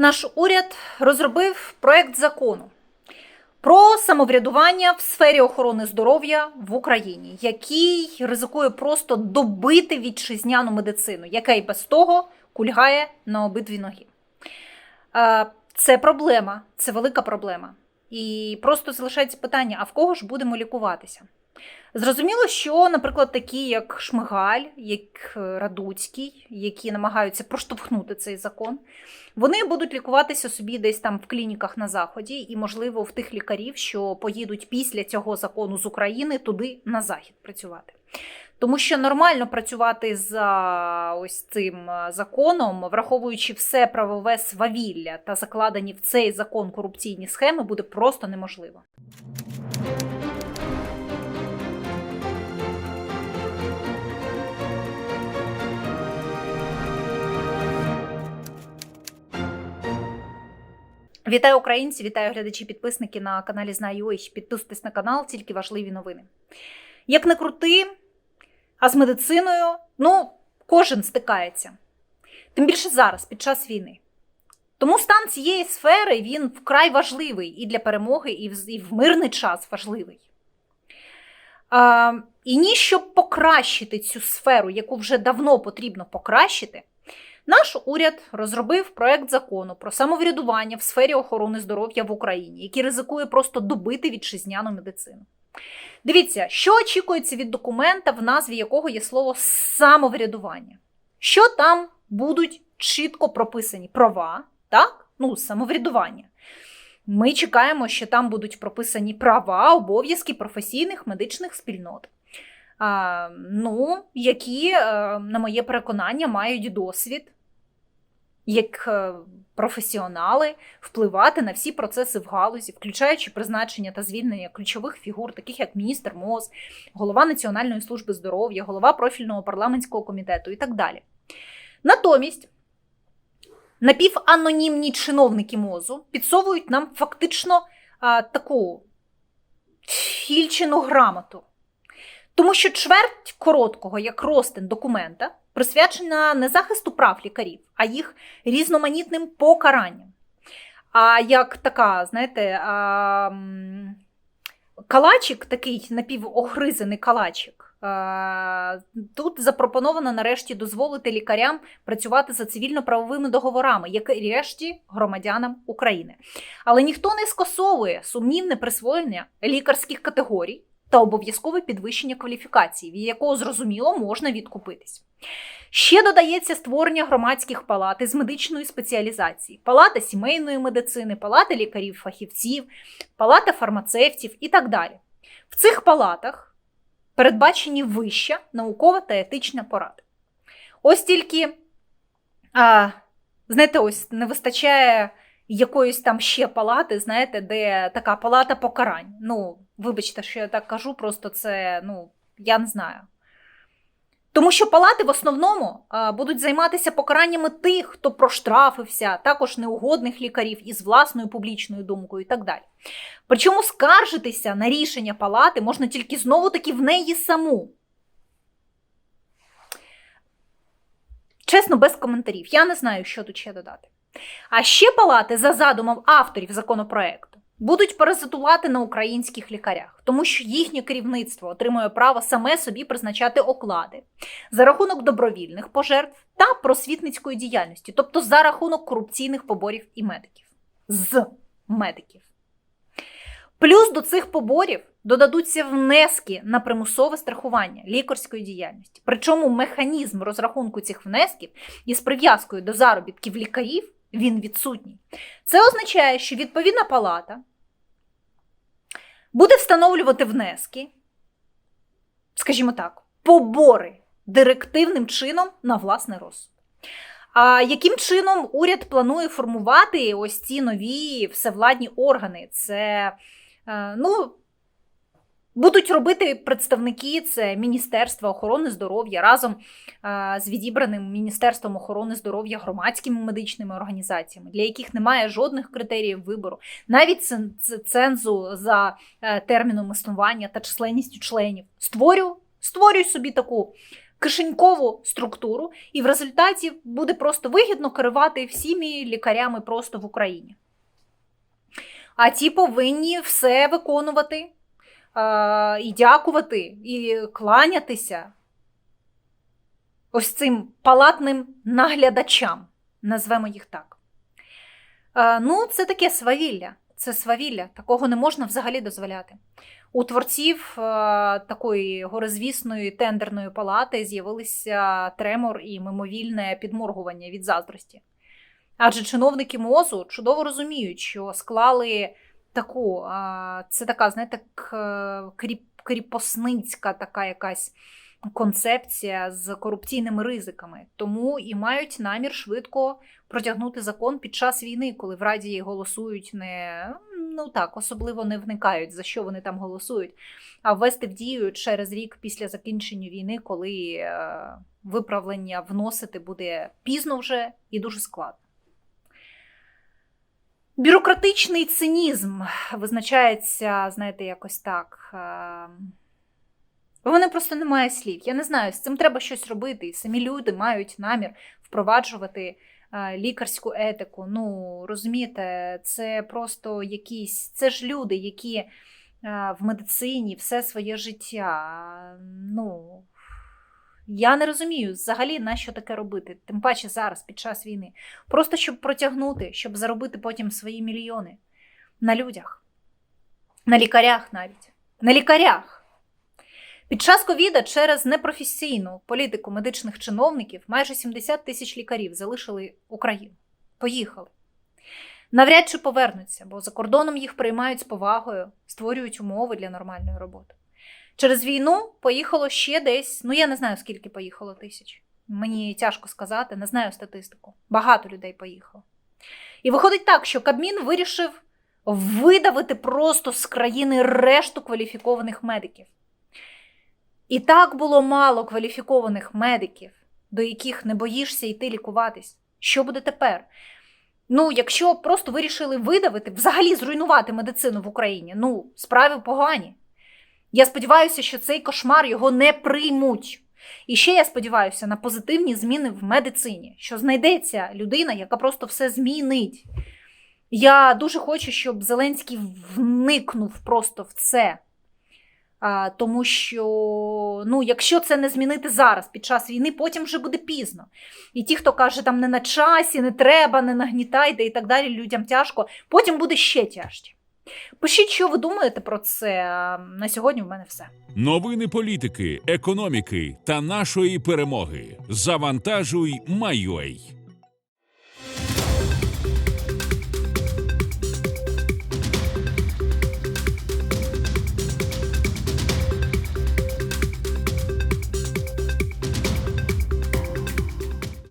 Наш уряд розробив проект закону про самоврядування в сфері охорони здоров'я в Україні, який ризикує просто добити вітчизняну медицину, яка і без того кульгає на обидві ноги. Це проблема, це велика проблема. І просто залишається питання: а в кого ж будемо лікуватися? Зрозуміло, що, наприклад, такі, як Шмигаль, як Радуцький, які намагаються проштовхнути цей закон, вони будуть лікуватися собі десь там в клініках на заході, і, можливо, в тих лікарів, що поїдуть після цього закону з України туди на захід працювати. Тому що нормально працювати за ось цим е, законом, враховуючи все правове свавілля та закладені в цей закон корупційні схеми, буде просто неможливо. Вітаю українці, вітаю глядачі, підписники на каналі Знаю. Підписуйтесь на канал, тільки важливі новини. Як не крути, а з медициною ну, кожен стикається. Тим більше зараз, під час війни. Тому стан цієї сфери він вкрай важливий і для перемоги, і в, і в мирний час важливий. А, І ні, щоб покращити цю сферу, яку вже давно потрібно покращити, наш уряд розробив проект закону про самоврядування в сфері охорони здоров'я в Україні, який ризикує просто добити вітчизняну медицину. Дивіться, що очікується від документа, в назві якого є слово самоврядування. Що там будуть чітко прописані права, так? Ну, самоврядування. Ми чекаємо, що там будуть прописані права, обов'язки професійних медичних спільнот, а, ну, які, на моє переконання, мають досвід як е, професіонали впливати на всі процеси в галузі, включаючи призначення та звільнення ключових фігур, таких як міністр МОЗ, голова Національної служби здоров'я, голова профільного парламентського комітету і так далі. Натомість напіванонімні чиновники МОЗу підсовують нам фактично а, таку фільчену грамоту. Тому що чверть короткого, як ростин документа, присвячена не захисту прав лікарів, а їх різноманітним покаранням. А як така, знаєте, а, калачик, такий напівогризаний калачик, Тут запропоновано нарешті дозволити лікарям працювати за цивільно-правовими договорами, як і решті громадянам України. Але ніхто не скасовує сумнівне присвоєння лікарських категорій та обов'язкове підвищення кваліфікації, від якого зрозуміло можна відкупитись. Ще додається створення громадських палат із медичної спеціалізації, палата сімейної медицини, палата лікарів-фахівців, палата фармацевтів і так далі. В цих палатах передбачені вища наукова та етична порада. Ось тільки, а, знаєте, ось не вистачає якоїсь там ще палати, знаєте, де така палата покарань. Ну, вибачте, що я так кажу, просто це, ну, я не знаю. Тому що палати в основному будуть займатися покараннями тих, хто проштрафився, також неугодних лікарів із власною публічною думкою і так далі. Причому скаржитися на рішення палати можна тільки знову-таки в неї саму. Чесно, без коментарів. Я не знаю, що тут ще додати. А ще палати за задумом авторів законопроекту будуть паразитувати на українських лікарях, тому що їхнє керівництво отримує право саме собі призначати оклади за рахунок добровільних пожертв та просвітницької діяльності, тобто за рахунок корупційних поборів і медиків з медиків. Плюс до цих поборів додадуться внески на примусове страхування лікарської діяльності. Причому механізм розрахунку цих внесків із прив'язкою до заробітків лікарів він відсутній. Це означає, що відповідна палата буде встановлювати внески, скажімо так, побори директивним чином на власний розсуд. А яким чином уряд планує формувати ось ці нові всевладні органи? Це, е, ну, Будуть робити представники це Міністерства охорони здоров'я разом з відібраним Міністерством охорони здоров'я громадськими медичними організаціями, для яких немає жодних критеріїв вибору, навіть цензу за е, терміном існування та численністю членів. Створю, Створюй собі таку кишенькову структуру, і в результаті буде просто вигідно керувати всіми лікарями просто в Україні. А ті повинні все виконувати і дякувати, і кланятися ось цим палатним наглядачам, назвемо їх так. Ну, це таке свавілля. Це свавілля, такого не можна взагалі дозволяти. У творців такої горизвісної тендерної палати з'явилися тремор і мимовільне підморгування від заздрості. Адже чиновники МОЗу чудово розуміють, що склали таку, це така, знаєте, кріп, кріпосницька така якась концепція з корупційними ризиками. Тому і мають намір швидко протягнути закон під час війни, коли в Раді голосують не ну так, особливо не вникають, за що вони там голосують, а ввести в дію через рік після закінчення війни, коли е, виправлення вносити буде пізно вже і дуже складно. Бюрократичний цинізм визначається, знаєте, якось так. е, мене просто немає слів. Я не знаю, з цим треба щось робити. І самі люди мають намір впроваджувати е, лікарську етику. Ну, розумієте, це просто якісь. Це ж люди, які е, в медицині все своє життя. Ну, я не розумію взагалі, на що таке робити, тим паче зараз, під час війни. Просто щоб протягнути, щоб заробити потім свої мільйони на людях, на лікарях навіть. На лікарях. Під час ковіда через непрофесійну політику медичних чиновників майже 70 тисяч лікарів залишили Україну. Поїхали. Навряд чи повернуться, бо за кордоном їх приймають з повагою, створюють умови для нормальної роботи. Через війну поїхало ще десь, ну я не знаю, скільки поїхало тисяч. Мені тяжко сказати, не знаю статистику. Багато людей поїхало. І виходить так, що Кабмін вирішив видавити просто з країни решту кваліфікованих медиків. І так було мало кваліфікованих медиків, до яких не боїшся йти лікуватись. Що буде тепер? Ну, якщо просто вирішили видавити, взагалі зруйнувати медицину в Україні, ну, справи погані. Я сподіваюся, що цей кошмар його не приймуть. І ще я сподіваюся на позитивні зміни в медицині, що знайдеться людина, яка просто все змінить. Я дуже хочу, щоб Зеленський вникнув просто в це. А, тому що, ну, якщо це не змінити зараз, під час війни, потім вже буде пізно. І ті, хто каже, там не на часі, не треба, не нагнітайте і так далі, людям тяжко, потім буде ще тяжче. Пишіть, що ви думаєте про це. На сьогодні в мене все. Новини політики, економіки та нашої перемоги. Завантажуй, Майой.